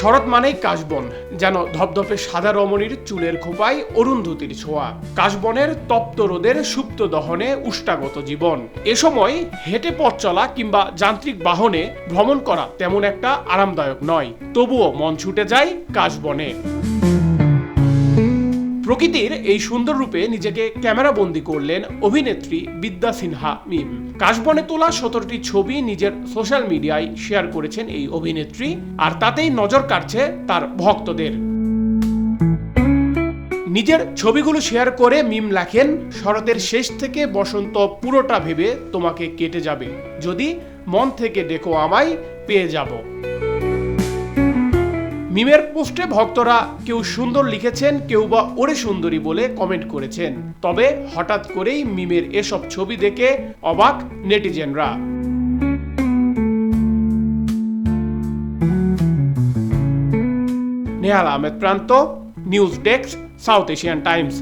শরৎ মানেই কাশবন, যেন ধপধপে সাদা রমণীর চুলের খোপায় অরুন্ধতির ছোঁয়া। কাশবনের তপ্ত রোদের সুপ্ত দহনে উষ্টাগত জীবন। এ সময় হেঁটে পথ চলা কিংবা যান্ত্রিক বাহনে ভ্রমণ করা তেমন একটা আরামদায়ক নয়। তবুও মন ছুটে যায় কাশবনে। প্রকৃতির এই সুন্দর রূপে নিজেকে ক্যামেরা বন্দি করলেন অভিনেত্রী বিদ্যা সিনহা মিম। কাশবনে তোলা সতেরোটি ছবি নিজের সোশ্যাল মিডিয়ায় শেয়ার করেছেন এই অভিনেত্রী, আর তাতেই নজর কাটছে তার ভক্তদের। নিজের ছবিগুলো শেয়ার করে মিম লেখেন, শরতের শেষ থেকে বসন্ত পুরোটা ভেবে তোমাকে কেটে যাবে। যদি মন থেকে ডেকো আমায়, পেয়ে যাব। মিমের পোস্টে ভক্তরা কেউ সুন্দর লিখেছেন, কেউ বা ওরে সুন্দরী বলে কমেন্ট করেছেন। তবে হঠাৎ করেই মিমের এসব ছবি দেখে অবাক নেটিজেনরা। Nehal Ahmed Pranto, news desk, south Asian Times.